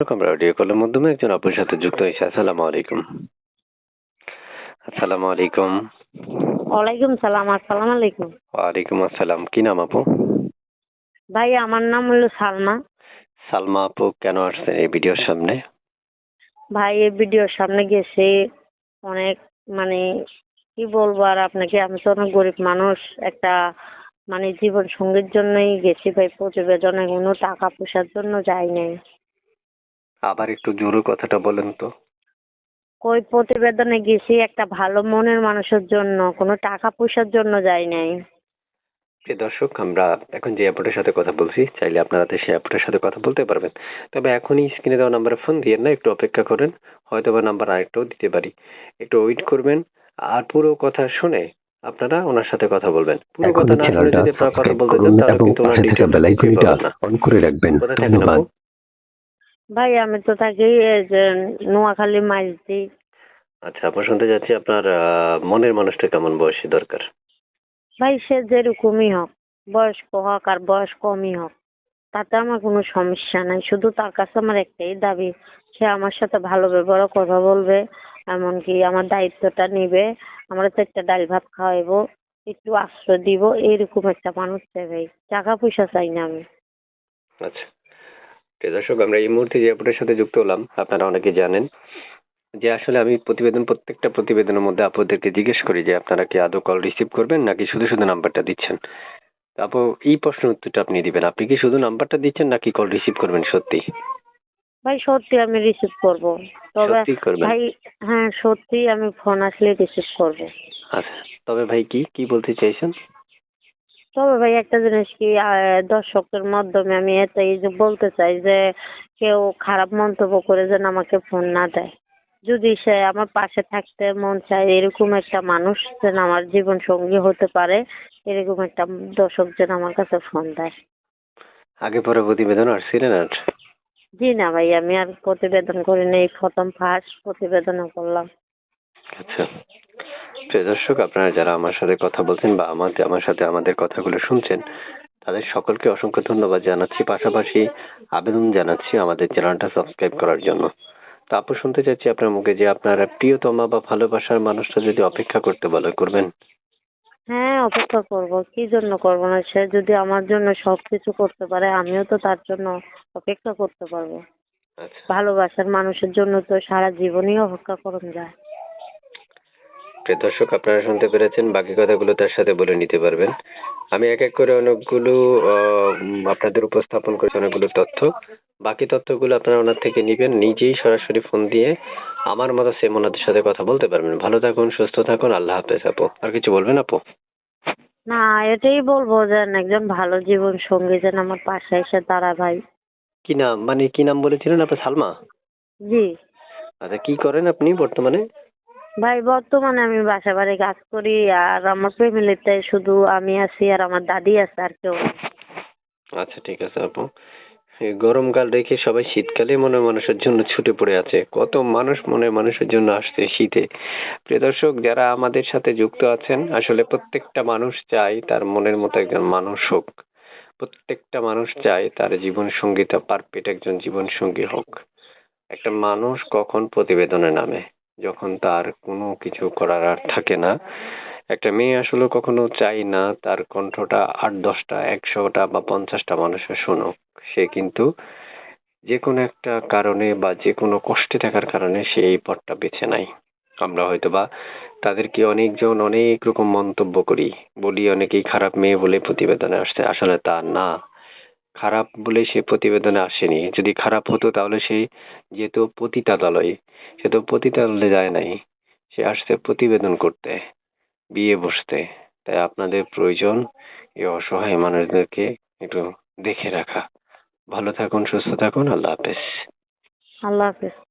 আমরা অডিও কলের মাধ্যমে একজন আপুর সাথে যুক্ত হয়েছে। আসসালামু আলাইকুম। আসসালামু আলাইকুম। ওয়ালাইকুম সালাম আসসালামু আলাইকুম। ওয়ালাইকুম আসসালাম। কি নাম আপু? ভাই আমার নাম হলো সালমা। সালমা আপু কেন আসছেন এই ভিডিওর সামনে? ভাই এই ভিডিওর সামনে গেছে অনেক মানে কি বলব আর আপনাকে? আমি তো অনেক গরিব মানুষ একটা মানে জীবন সঙ্গীর জন্যই গেছি ভাই প্রতিবেদনে। কোনো টাকা পয়সার জন্য যাই নাই। আবার একটু জোরে কথাটা বলেন তো। কই প্রতিবেদনে গেছি একটা ভালো মনের মানুষের জন্য কোনো টাকা পয়সার জন্য যাই নাই। প্রিয় দর্শক আমরা এখন যে অ্যাপটার সাথে কথা বলছি চাইলে আপনারা সেই অ্যাপটার সাথে কথা বলতে পারবেন। তবে এখনই স্ক্রিনে দেওয়া নাম্বারে ফোন দিয়ে না একটু অপেক্ষা করেন হয়তো বা নাম্বার আরেকটাও দিতে পারি। একটু ওয়েট করবেন আর পুরো কথা শুনে আপনারা ওনার সাথে কথা বলবেন। পুরো কথা না শুনে যদি আপনারা কথা বলতে করুন চান তাহলে কিন্তু ওনার বেল আইকনটা অন করে রাখবেন। ধন্যবাদ? ভাই আমি তো থাকি এই যে নোয়াখালী মাইজদি। আচ্ছা আপনার শুনতে যাচ্ছি আপনার আহ, মনের মানুষটা কেমন বয়সী দরকার? ভাই সে যেরকমই হোক বয়স্ক হোক আর বয়স কমই হোক তাতে আমার কোনো সমস্যা নাই। শুধু তার কাছে আমার একটাই দাবি সে আমার সাথে ভালো ব্যবহার কথা বলবে এমনকি আমার দায়িত্বটা নিবে আমরা চারটা ডাল ভাত খাওয়াইবো একটু আশ্রয় দিব এইরকম একটা মানুষ চাই ভাই। টাকা পয়সা চাই না আমি। আচ্ছা। দর্শক আমরা এই মুহূর্তে যে আপনার সাথে যুক্ত হলাম আপনারা অনেকে জানেন যে আসলে আমি প্রতিবেদন প্রত্যেকটা প্রতিবেদনের মধ্যে আপনাদেরকে জিজ্ঞেস করি যে আপনারা কি আদৌ কল রিসিভ করবেন নাকি শুধু শুধু নাম্বারটা দিচ্ছেন? আপু এই প্রশ্নের উত্তরটা আপনি দিবেন। আপনি কি শুধু নাম্বারটা দিচ্ছেন নাকি কল রিসিভ করবেন সত্যি? ভাই সত্যি আমি রিসিভ করব। তবে ভাই হ্যাঁ সত্যি আমি ফোন আসলে রিসিভ করব। আচ্ছা তবে ভাই কি কি বলতে চাইছেন? তবে ভাই একটা জিনিস কি আহ, দর্শকের মাধ্যমে আমি এটাই যে বলতে চাই যে কেউ খারাপ মন্তব্য করে যেন আমাকে ফোন না দেয়। যদি সে আমার পাশে থাকতে মন চায় এরকম একটা মানুষ যেন আমার জীবন সঙ্গী হতে পারে এরকম একটা দর্শক যেন আমার কাছে ফোন দেয়। আগে পরে প্রতিবেদন আসছিলেন আর? জি না ভাই আমি আর প্রতিবেদন করি নাই প্রথম ফার্স্ট প্রতিবেদন করলাম। আচ্ছা। প্রিয় দর্শক আপনারা যারা আমার সাথে কথা বলছেন বা আমাদের আমার সাথে আমাদের কথাগুলো শুনছেন তাদের সকলকে অসংখ্য ধন্যবাদ জানাচ্ছি। পাশাপাশি আবেদন জানাচ্ছি আমাদের চ্যানেলটা সাবস্ক্রাইব করার জন্য। তো আপু শুনতে চাচ্ছি আপনার মুখে যে আপনার প্রিয়তমা বা ভালোবাসার মানুষটা যদি অপেক্ষা করতে বলে করবেন? হ্যাঁ অপেক্ষা করব। কি জন্য করব না? সে যদি আমার জন্য সব কিছু করতে পারে আমিও তো তার জন্য অপেক্ষা করতে পারব। আচ্ছা। ভালোবাসার মানুষের জন্য তো সারা জীবনই অপেক্ষা করুন যায়। প্রিয় দর্শক আপনারা শুনতে পেরেছেন বাকি কথাগুলো তার সাথে বলে নিতে পারবেন। আমি এক এক করে অনেকগুলো আপনাদের উপস্থাপন করেছি অনেকগুলো তথ্য। বাকি তথ্যগুলো আপনারা ওনার থেকে নেবেন নিজেই সরাসরি ফোন দিয়ে আমার মতো সেম ওনাদের সাথে কথা বলতে পারবেন। ভালো থাকুন সুস্থ থাকুন আল্লাহ হাফেজ আপু। আর কিছু বলবেন আপু? না এটাই বলব যে একজন ভালো জীবন সঙ্গী যেন আমার পাশে এসে দাঁড়ায় ভাই। কি নাম মানে কি নাম বলেছিলেন আপনি সালমা? জি। আচ্ছা কি করেন আপনি বর্তমানে? ভাই, বর্তমানে আমি বাসা বাড়ি কাজ করি আর আমার ফ্যামিলিতে শুধু আমি আছি আর আমার দাদি আছে আর কেউ। আচ্ছা ঠিক আছে আপু। এই গরমকাল রেখে সবাই শীতকালে মনে মানুষের জন্য ছুটে পড়ে আছে। কত মানুষ মনে মানুষের জন্য আসছে শীতে। প্রিয় দর্শক, যারা আমাদের সাথে যুক্ত আছেন, আসলে প্রত্যেকটা মানুষ চায় তার মনের মতো একজন মানুষ হোক। প্রত্যেকটা মানুষ চায় তার জীবন সঙ্গীতা পারফেক্ট একজন জীবন সঙ্গী হোক। একটা মানুষ কখন প্রতিবেদনে নামে? যখন তার কোনো কিছু করার আর থাকে না। একটা মেয়ে আসলে কখনো চাই না, তার কণ্ঠটা আট দশটা, একশোটা বা পঞ্চাশটা মানুষের শুনুক। সে কিন্তু যে কোনো একটা কারণে বা যে কোনো কষ্টে থাকার কারণে সে এই পথটা বেছে নেয়। আমরা হয়তো বা তাদেরকে অনেকজন অনেক রকম মন্তব্য করি। বলি, অনেকেই খারাপ মেয়ে বলে প্রতিবেদনে আসছে। আসলে তা না। খারাপ বলে সে প্রতিবেদনে আসেনি। যদি খারাপ হতো তাহলে সে যেহেতু পতিতালয়ে। সে তো পতিতালয়ে যায় নাই। সে আসছে প্রতিবেদন করতে, বিয়ে বসতে। তাই আপনাদের প্রয়োজন এই অসহায় মানুষদেরকে একটু দেখে রাখা। ভালো থাকুন, সুস্থ থাকুন। আল্লাহ হাফেজ। আল্লাহ হাফিজ।